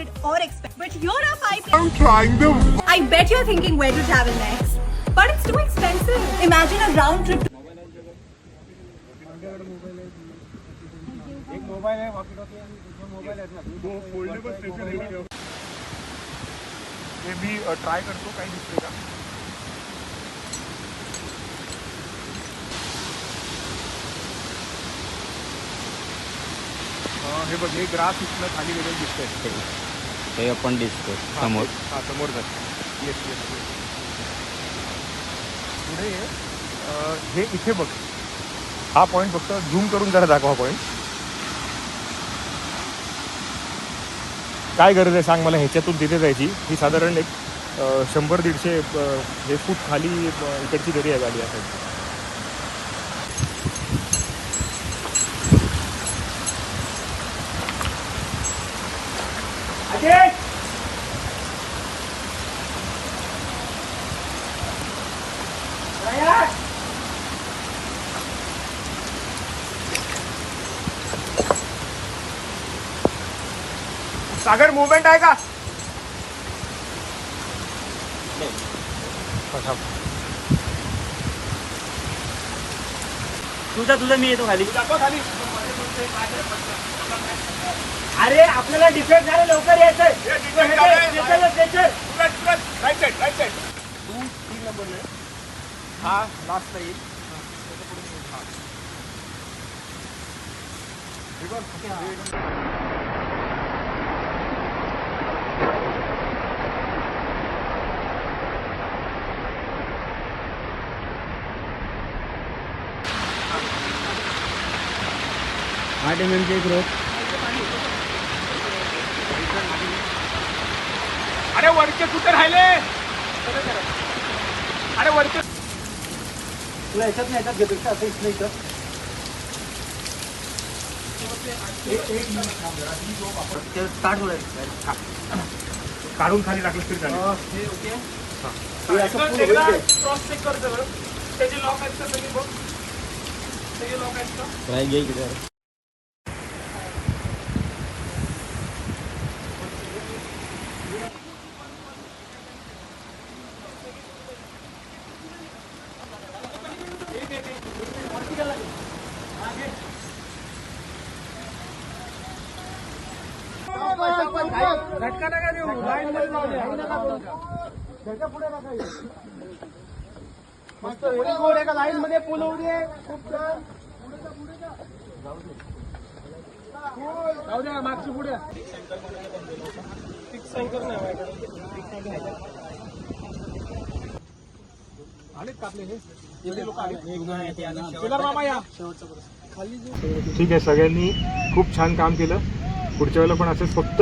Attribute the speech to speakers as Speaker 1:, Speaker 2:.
Speaker 1: wanted or expect. But you're a five.
Speaker 2: I'm trying to.
Speaker 1: I bet you're thinking where to travel next. But it's too expensive. Imagine a round trip.
Speaker 3: एक mobile आहे walkie talkie आणि दुसरा mobile आहेत ना
Speaker 2: तो foldable station आहे का? हे मी ट्राय करतो काही दिसते का अं, हे बघ हे ग्रास इथनं खाली गेलेलं दिसतंय
Speaker 4: ते आपण दिसतो
Speaker 2: हा,
Speaker 4: समोर.
Speaker 2: ते- हा समोर जात. येस येस पुढे अं, हे इथे बघ. हा पॉईंट फक्त झूम करून जरा दाखवा पॉईंट काय गरज आहे सांग मला ह्याच्यातून तिथे जायची? ही साधारण एक अं, शंभर दीडशे अं, हे फूट खाली अं, इकडची दरी आहे गाडी सागर मुवमेंट आहे का.
Speaker 3: तुझा तुझा मी येतो खाली.
Speaker 2: दाखवा खाली.
Speaker 3: अरे आपल्याला डिफेक्ट झालं लवकर
Speaker 2: हे साईड तू तीन नंबर आहे हा मी येईल. हा. हे बघ, हे एकदम-
Speaker 3: आठ एम एमचे एक रोप
Speaker 2: अरे वरचे कुठे राहिले? अरे वरचे
Speaker 3: तुला याच्यात नाही याच्यात घेतो असं इथलं इथं. स्टार्ट होईल
Speaker 2: काढून खाली टाकलं तरी चालेल.
Speaker 3: हे.
Speaker 2: क्रॉस चेक करतो त्याचे लॉक आहेत का? सगळे बघ. त्याचे लॉक आहेत का?
Speaker 3: झटका नका देऊ लाईन मध्ये लावू द्या. पुढे नका मस्त एका लाईन मध्ये पूल खूप छान जाऊ द्या मागची पुढे आलेत का आपले हे लोक आले या
Speaker 2: ठीक आहे सगळ्यांनी खूप छान काम केलं पुढच्या वेळेला पण असंच फक्त